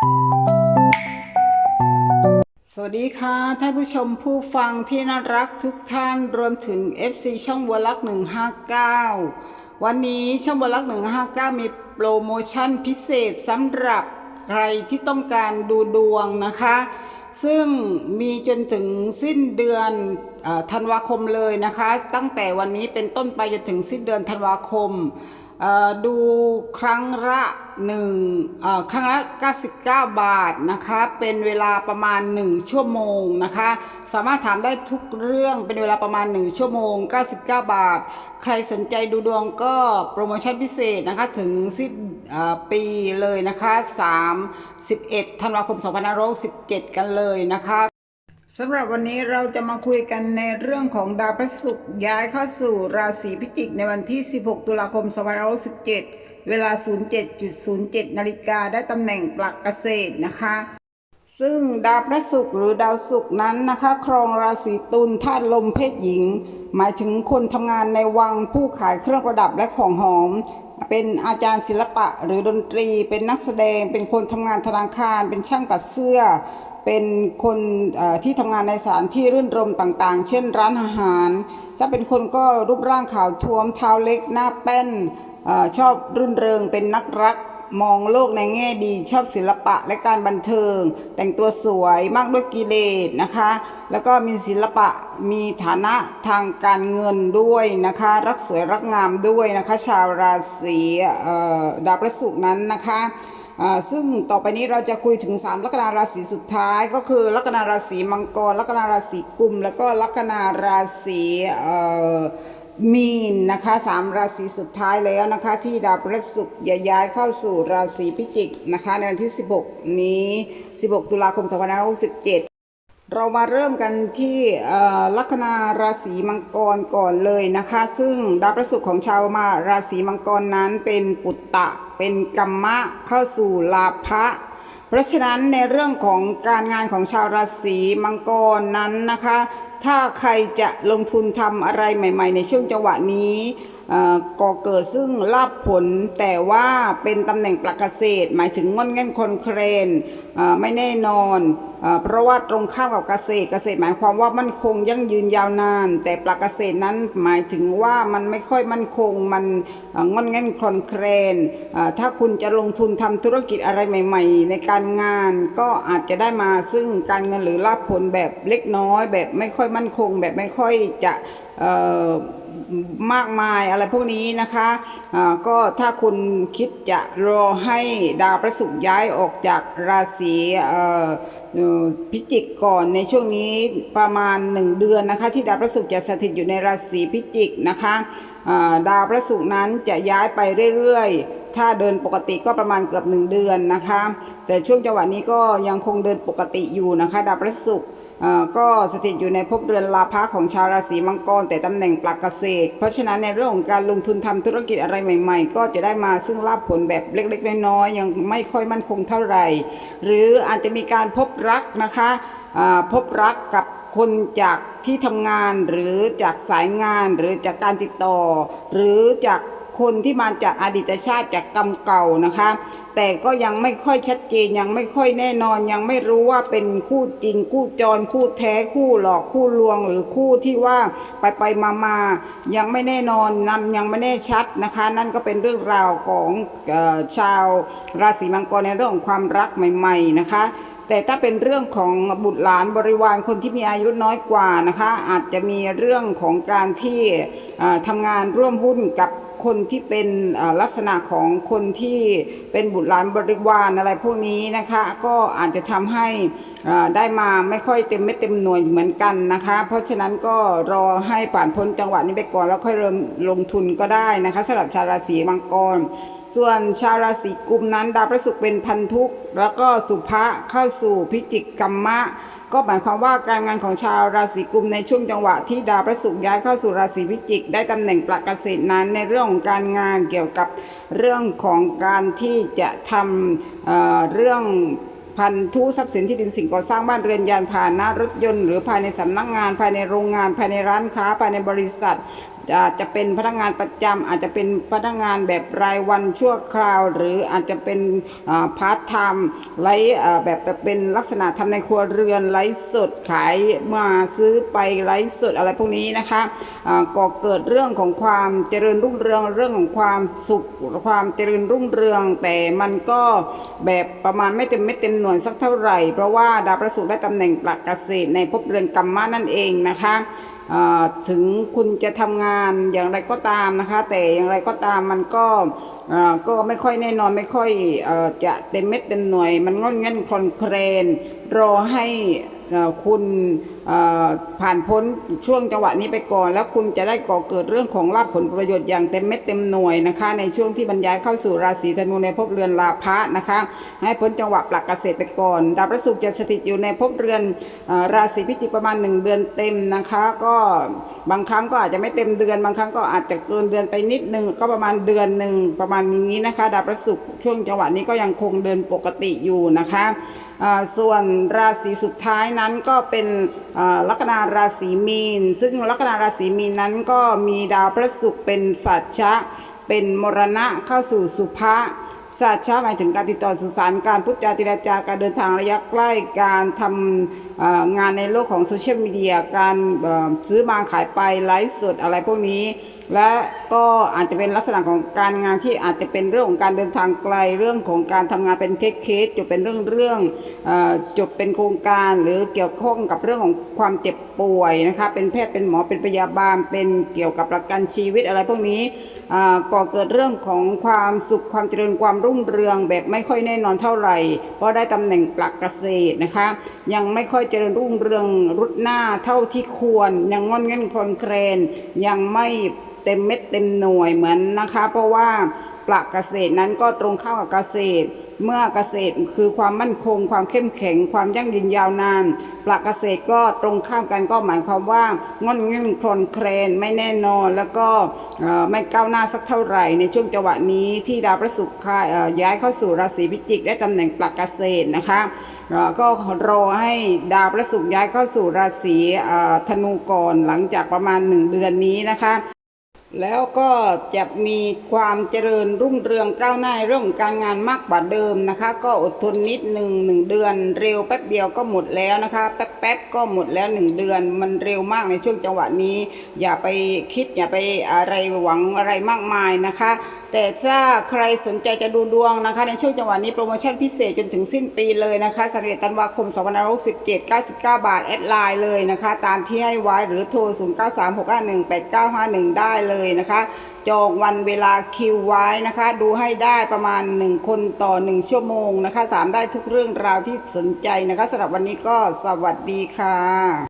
สวัสดีค่ะ ท่านผู้ชมผู้ฟังที่น่ารักทุกท่านรวมถึง FC ช่องบัวลักษ์159วันนี้ช่องบัวลักษ์159มีโปรโมชั่นพิเศษสำหรับใครที่ต้องการดูดวงนะคะ ซึ่งมีจนถึงสิ้นเดือนธันวาคมเลยนะคะ ตั้งแต่วันนี้เป็นต้นไปจนถึงสิ้นเดือนธันวาคม ดูครั้งละหนึ่งครั้งละ99 บาทนะคะ เป็นเวลาประมาณ 1 ชั่วโมงนะคะ สามารถถามได้ทุกเรื่องเป็นเวลาประมาณ 1 ชั่วโมง 99 บาท ใครสนใจดูดวงก็โปรโมชั่นพิเศษนะคะ ถึงสิ้นปีเลยนะคะ 31ธันวาคม2567กันเลยนะคะ สำหรับวันนี้เราจะมาคุยกันในเรื่องของดาวพฤหัสย้ายเข้าสู่ราศีพิจิกในวันที่ 16 ตุลาคม 2567 เวลา 07.07 นาฬิกาได้ตำแหน่งปลักเกษตรนะคะ ซึ่งดาวพระศุกร์หรือดาวศุกร์นั้นนะคะ ครองราศีตุลธาตุลมเพศหญิง หมายถึงคนทำงานในวังผู้ขายเครื่องประดับและของหอมเป็นอาจารย์ศิลปะหรือดนตรี เป็นนักแสดง เป็นคนทำงานธนาคาร เป็นช่างตัดเสื้อ เป็นคนที่ทำงานในสถานที่รื่นรมต่างๆ เช่นร้านอาหาร ถ้าเป็นคนก็รูปร่างขาวท้วมเท้าเล็กหน้าแป้นอชอบรื่นเริงเป็นนักรักมองโลกในแง่ดีชอบศิลปะและการบันเทิง แต่งตัวสวยมากด้วยกิเลสนะคะ แล้วก็มีศิลปะมีฐานะทางการเงินด้วยนะคะ รักสวยรักงามด้วยนะคะ ชาวราศีดาวพฤหัสนั้นนะคะ ซึ่งต่อไปนี้เราจะคุยถึง 3 ลัคนาราศีสุดท้าย ก็คือลัคนาราศีมังกร ลัคนาราศีกุม แล้วก็ลัคนาราศีมีนนะคะสามราศีสุดท้ายแล้วนะคะ ที่ดาวพฤหัสจะย้ายเข้าสู่ราศีพิจิกนะคะในวันที่ 16 นี้ 16 ตุลาคม 2567 เรามาเริ่มกันที่ลัคนาราศีมังกรก่อนเลยนะคะ ซึ่งดาวพฤหัสของชาวมาราศีมังกรนั้นเป็นปุตตะ เป็นกัมมะเข้าสู่ลาภะเพราะฉะนั้นในเรื่องของการงานของชาวราศีมังกรนั้นนะคะ ถ้าใครจะลงทุนทำอะไรใหม่ ๆ ในช่วงจังหวะนี้ ก่อเกิดซึ่งลาบผลแต่ว่าเป็นตำแหน่งปลักเกษตร หมายถึงงอนแง่นคนเครนเอ่อไม่แน่นอนเอ่อเพราะว่าตรงข้ามกับเกษตรเกษตรหมายความว่ามั่นคงยั่งยืนยาวนาน แต่ปลักเกษตรนั้นหมายถึงว่ามันไม่ค่อยมั่นคงมันเอ่องอนแง่นคลอนเครนถ้าคุณจะลงทุนทำธุรกิจอะไรใหม่ ๆ ในการงานก็อาจจะได้มาซึ่งการเงินหรือลาภผลแบบเล็กน้อย แบบไม่ค่อยมั่นคง แบบไม่ค่อยจะ มากมายอะไรพวกนี้นะคะอ่าก็ถ้าคุณคิดจะรอให้ดาวพระศุกร์ย้ายออกจากราศีพิจิกก่อนในช่วงนี้ประมาณ 1 เดือนนะคะ ที่ดาวพระศุกร์จะสถิตอยู่ในราศีพิจิกนะคะดาวพระศุกร์นั้นจะย้ายไปเรื่อยๆ ถ้าเดินปกติก็ประมาณเกือบ 1 เดือนนะคะ แต่ช่วงจังหวะนี้ก็ยังคงเดินปกติอยู่นะคะ ดาวพระศุกร์ ก็สถิตอยู่ในภพเรือนลาภะของชาวราศีมังกรแต่ตำแหน่งปลักเกษตร เพราะฉะนั้นในเรื่องของการลงทุนทำธุรกิจอะไรใหม่ ๆ ก็จะได้มาซึ่งลาภผลแบบเล็กๆน้อยๆยังไม่ค่อยมั่นคงเท่าไหร่ หรืออาจจะมีการพบรักนะคะพบรักกับคนจากที่ทำงานหรือจากสายงานหรือจากการติดต่อ หรือจาก คนที่มาจากอดีตชาติจากกรรมเก่านะคะ แต่ก็ยังไม่ค่อยชัดเจนยังไม่ค่อยแน่นอน ยังไม่รู้ว่าเป็นคู่จริง คู่จรคู่แท้คู่หลอกคู่ลวง หรือคู่ที่ว่าไปไปมามายังไม่แน่นอนนำยังไม่แน่ชัดนะคะ นั่นก็เป็นเรื่องราวของออชาวราศีมังกรในเรื่องของความรักใหม่ ๆนะคะแต่ถ้าเป็นเรื่องของบุตรหลานบริวารคนที่มีอายุน้อยกว่านะคะ อาจจะมีเรื่องของการที่ทำงานร่วมหุ้นกับ คนที่เป็นลักษณะของคนที่เป็นบุตรหลานบริวารอะไรพวกนี้นะคะ ก็อาจจะทำให้ได้มาไม่ค่อยเต็มเม็ดเต็มหน่วยเหมือนกันนะคะ เพราะฉะนั้นก็รอให้ผ่านพ้นจังหวะนี้ไปก่อนแล้วค่อยเริ่มลงทุนก็ได้นะคะสำหรับชาวราศีมังกรส่วนชาวราศีกุมนั้นดาวพระศุกร์เป็นพันธุกแล้วก็สุภะเข้าสู่พิจิกกัมมะ ก็หมายความว่าการงานของชาวราศีกุมในช่วงจังหวะที่ดาวพระศุกร์ย้ายเข้าสู่ราศีพิจิก ได้ตำแหน่งประกเกษตรนั้น ในเรื่องของการงานเกี่ยวกับเรื่องของการที่จะทำเเรื่องพันธุทรัพย์สินที่ดินสิ่งก่อสร้างบ้านเรือนยานพาหนะรถยนต์หรือภายในสำนักงาน ภายในโรงงาน ภายในร้านค้า ภายในบริษัท จะจะเป็นพนักงานประจำอาจจะเป็นพนักงานแบบรายวันชั่วคราว หรืออาจจะเป็นพาร์ทไทม์ไลฟ์แบบเป็นลักษณะทำในครัวเรือนไลฟ์สดขายมาซื้อไปไลฟ์สดอะไรพวกนี้นะคะก่อเกิดเรื่องของความเจริญรุ่งเรืองเรื่องของความสุขความเจริญรุ่งเรือง แต่มันก็แบบประมาณไม่เต็มไม่เต็มหน่วยสักเท่าไหร่ เพราะว่าดาวพระศุกร์ได้ตำแหน่งปลักเกษตรในภพเรือนกรรมะนั่นเองนะคะ ถึงคุณจะทำงานอย่างไรก็ตามนะคะ แต่อย่างไรก็ตามมันก็ก็ไม่ค่อยแน่นอนไม่ค่อยอจะเต็มเม็ดเต็มหน่วย มันงอนเงันคลอนเครนรอให้คุณผ่านพ้นช่วงจังหวะนี้ไปก่อน แล้วคุณจะได้ก่อเกิดเรื่องของลาภผลประโยชน์อย่างเต็มเม็ดเต็มหน่วยนะคะ ในช่วงที่บรรยายเข้าสู่ราศีธนูในภพเรือนลาภะนะคะ ให้พ้นจังหวะปลักเกษตรไปก่อนดาวพระศุกร์จะสถิตอยู่ในภพเรือนอราศีพิจิกประมาณ 1 เดือนเต็มนะคะ ก็บางครั้งก็อาจจะไม่เต็มเดือน บางครั้งก็อาจจะเกินเดือนไปนิดนึงก็ประมาณเดือนหนึ่งประมาณนี้นะคะดาวพระศุกร์ช่วงจังหวะนี้ก็ยังคงเดินปกติอยู่นะคะส่วนราศีสุดท้ายนั้นก็เป็นลัคนาราศีมีน ซึ่งลัคนาราศีมีนนั้นก็มีดาวพระศุกร์เป็นสัจชะ เป็นมรณะเข้าสู่สุภะ สัจชะหมายถึงการติดต่อสื่อสารการพูดจาเจรจาการเดินทางระยะใกล้การทำงานในโลกของโซเชียลมีเดียการซื้อมาขายไปไลฟ์สดอะไรพวกนี้ และก็อาจจะเป็นลักษณะของการงานที่อาจจะเป็นเรื่องของการเดินทางไกลเรื่องของการทำงานเป็นเคสๆจบเป็นเรื่องเรื่องๆจบเป็นโครงการหรือเกี่ยวข้องกับเรื่องของความเจ็บป่วยนะคะเป็นแพทย์เป็นหมอเป็นพยาบาลเป็นเกี่ยวกับประกันชีวิตอะไรพวกนี้ก่อเกิดเรื่องของความสุขความเจริญความรุ่งเรืองแบบไม่ค่อยแน่นอนเท่าไหร่ เพราะได้ตำแหน่งปลักเกษตรนะคะ ยังไม่ค่อยเจริญรุ่งเรืองรุดหน้าเท่าที่ควร ยังงอนเงันคลอนแคลนยังไม่เต็มเม็ดเต็มหน่วยเหมือนนะคะ เพราะว่าปลักเกษตรนั้นก็ตรงเข้ากับเกษตร เมื่อเกษตรคือความมั่นคง ความเข้มแข็ง ความยั่งยืนยาวนาน ปลักเกษตรก็ตรงข้ามกันก็หมายความว่างอนเงินคลอนแคลนไม่แน่นอน แล้วก็ไม่ก้าวหน้าสักเท่าไหร่ ในช่วงจังหวะนี้ที่ดาวพระศุกร์ย้ายเข้าสู่ราศีพิจิกได้ตำแหน่งปลักเกษตรนะคะก็รอให้ดาวพระศุกร์ย้ายเข้าสู่ราศีธนูก่อนหลังจากประมาณหนึ่งเดือนนี้นะคะ แล้วก็จะมีความเจริญรุ่งเรืองก้าวหน้าเรื่องของการงานมากกว่าเดิมนะคะ ก็อดทนนิดหนึ่งหนึ่งเดือน เร็วแป๊บเดียวก็หมดแล้วนะคะ แป๊บๆก็หมดแล้วหนึ่งเดือน มันเร็วมากในช่วงจังหวะนี้ อย่าไปคิดอย่าไปอะไรหวังอะไรมากมายนะคะ แต่ถ้าใครสนใจจะดูดวงนะคะ ในช่วงจังหวะนี้โปรโมชั่นพิเศษจนถึงสิ้นปีเลยนะคะสำเร็จธันวาคม2567 99 บาท แอดไลน์เลยนะคะ ตามที่ให้ไว้หรือโทร 0936518951 ได้เลยนะคะ จองวันเวลาคิวไว้นะคะ ดูให้ได้ประมาณ 1 คนต่อ 1 ชั่วโมงนะคะ ถามได้ทุกเรื่องราวที่สนใจนะคะสำหรับวันนี้ก็สวัสดีค่ะ